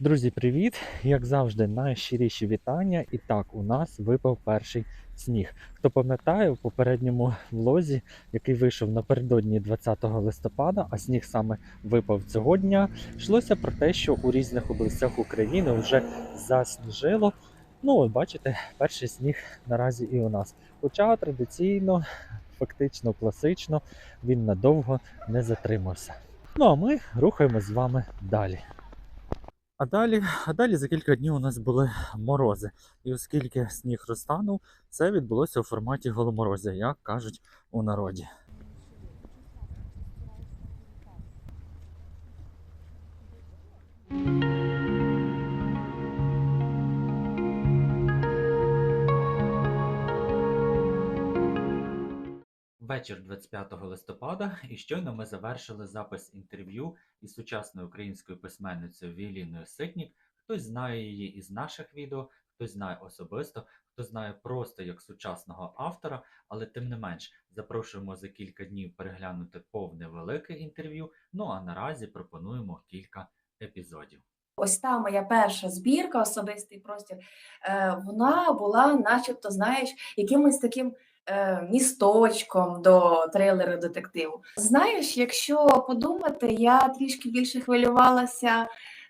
Друзі, привіт! Як завжди, найщиріші вітання. І так, у нас випав перший сніг. Хто пам'ятає, у попередньому влозі, який вийшов напередодні 20 листопада, а сніг саме випав цього дня, йшлося про те, що у різних областях України вже засніжило. Ну, от бачите, перший сніг наразі і у нас. Хоча традиційно, фактично, класично, він надовго не затримався. Ну а ми рухаємось з вами далі. А далі, а далі за кілька днів у нас були морози. І оскільки сніг розтанув, це відбулося у форматі голоморозя, як кажуть у народі. Вечір 25 листопада, і щойно ми завершили запис інтерв'ю із сучасною українською письменницею Віоліною Ситнік. Хтось знає її із наших відео, хтось знає особисто, хто знає просто як сучасного автора, але тим не менш запрошуємо за кілька днів переглянути повне велике інтерв'ю. Ну а наразі пропонуємо кілька епізодів. Ось та моя перша збірка, особистий простір, е, вона була, начебто, знаєш, якимось таким е, місточком до трилеру детективу. Знаєш, якщо подумати, я трішки більше хвилювалася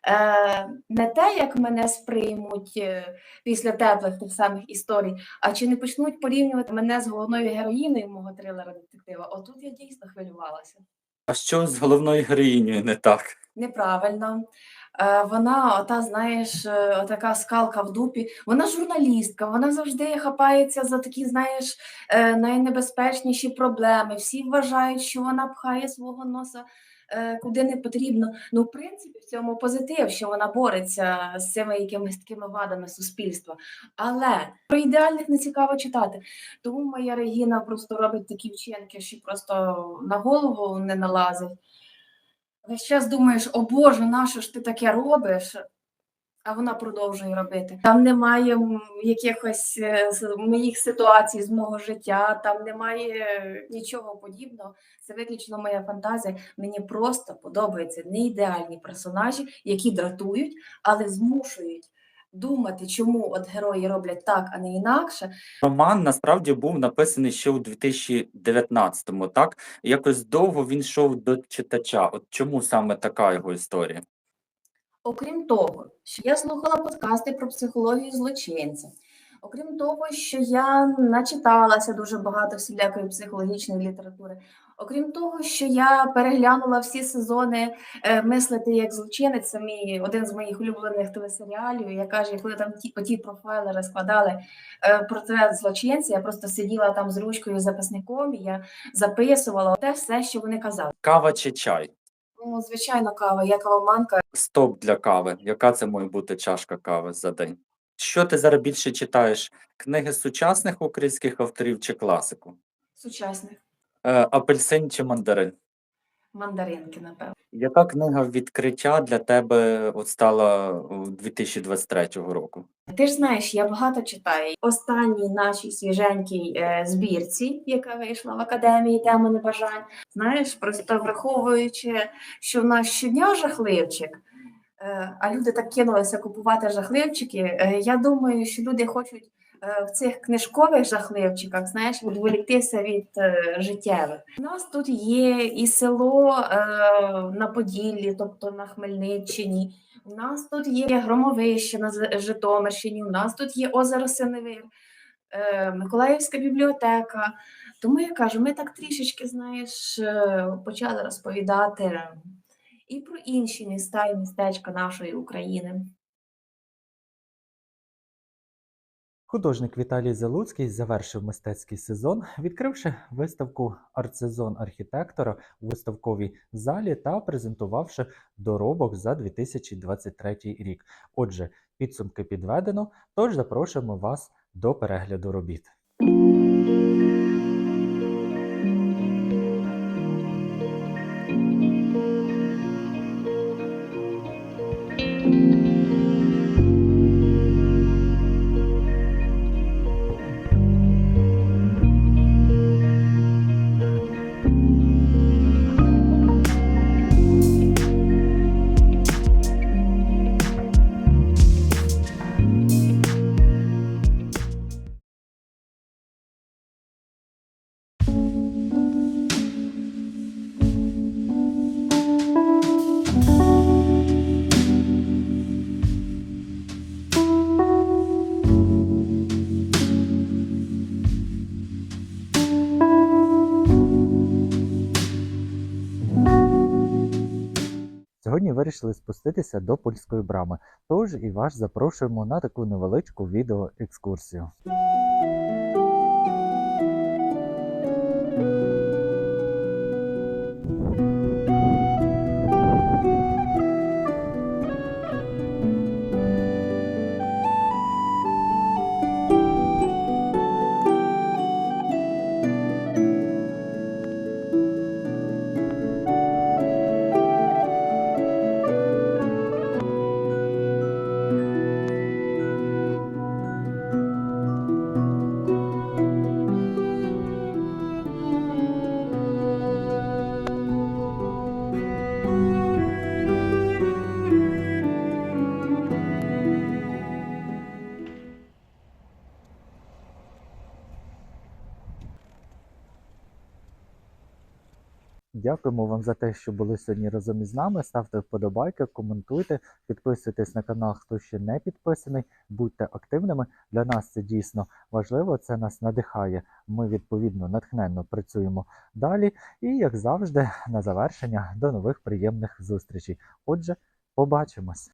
е, не те, як мене сприймуть е, після теплих тих самих історій, а чи не почнуть порівнювати мене з головною героїною мого трилера детектива. Отут я дійсно хвилювалася. А що з головною героїнею не так? Неправильно. Е, Вона, ота, знаєш, е, така скалка в дупі. Вона журналістка, вона завжди хапається за такі, знаєш, е, найнебезпечніші проблеми. Всі вважають, що вона пхає свого носа куди не потрібно. Ну, в принципі, в цьому позитив, що вона бореться з цими якимись такими вадами суспільства. Але про ідеальних не цікаво читати. Тому моя Регіна просто робить такі вчинки, що просто на голову не налазить. Весь час думаєш, о Боже, нащо ж ти таке робиш? А вона продовжує робити. Там немає якихось е, моїх ситуацій з мого життя, там немає нічого подібного. Це виключно моя фантазія. Мені просто подобаються неідеальні персонажі, які дратують, але змушують думати, чому от герої роблять так, а не інакше. Роман насправді був написаний ще у 2019-му, так? Якось довго він йшов до читача. От чому саме така його історія? Окрім того, що я слухала подкасти про психологію злочинця. Окрім того, що я начиталася дуже багато всілякої психологічної літератури. Окрім того, що я переглянула всі сезони е, Мислити як злочинець, це мій один з моїх улюблених телесеріалів. Я кажу, коли там ті оті профайлери складали е, портрет злочинця, я просто сиділа там з ручкою записником, і я записувала те все, що вони казали. Кава чи чай? Ну, звичайно, кава, я кавоманка. Стоп для кави. Яка це має бути чашка кави за день? Що ти зараз більше читаєш? Книги сучасних українських авторів чи класику? Сучасних Е, апельсин чи мандарин? мандаринки, напевно. Яка книга відкриття для тебе от стала у 2023 року? Ти ж знаєш, я багато читаю. Останній нашій свіженькій е, збірці, яка вийшла в академії теми небажань. Знаєш, просто враховуючи, що в нас щодня жахливчик, а люди так кинулися купувати жахливчики. е, я думаю, що люди хочуть е, в цих книжкових жахливчиках, знаєш, відволіктися від е, життєвих. У нас тут є і село е, на Поділлі, тобто на Хмельниччині. У нас тут є громовище на Житомирщині, у нас тут є озеро Синевир, е, Миколаївська бібліотека. Тому я кажу, ми так трішечки, знаєш, е, почали розповідати і про інші міста і містечка нашої України. Художник Віталій Залуцький завершив мистецький сезон, відкривши виставку «Артсезон архітектора у виставковій залі та презентувавши доробок за 2023 рік. Отже, підсумки підведено, тож запрошуємо вас до перегляду робіт. вирішили спуститися до польської брами. Тож і вас запрошуємо на таку невеличку відеоекскурсію. Дякуємо вам за те, що були сьогодні разом із нами. Ставте вподобайки, коментуйте, підписуйтесь на канал, хто ще не підписаний, будьте активними. Для нас це дійсно важливо. Це нас надихає. Ми відповідно натхненно працюємо далі. І як завжди, на завершення до нових приємних зустрічей. Отже, побачимось.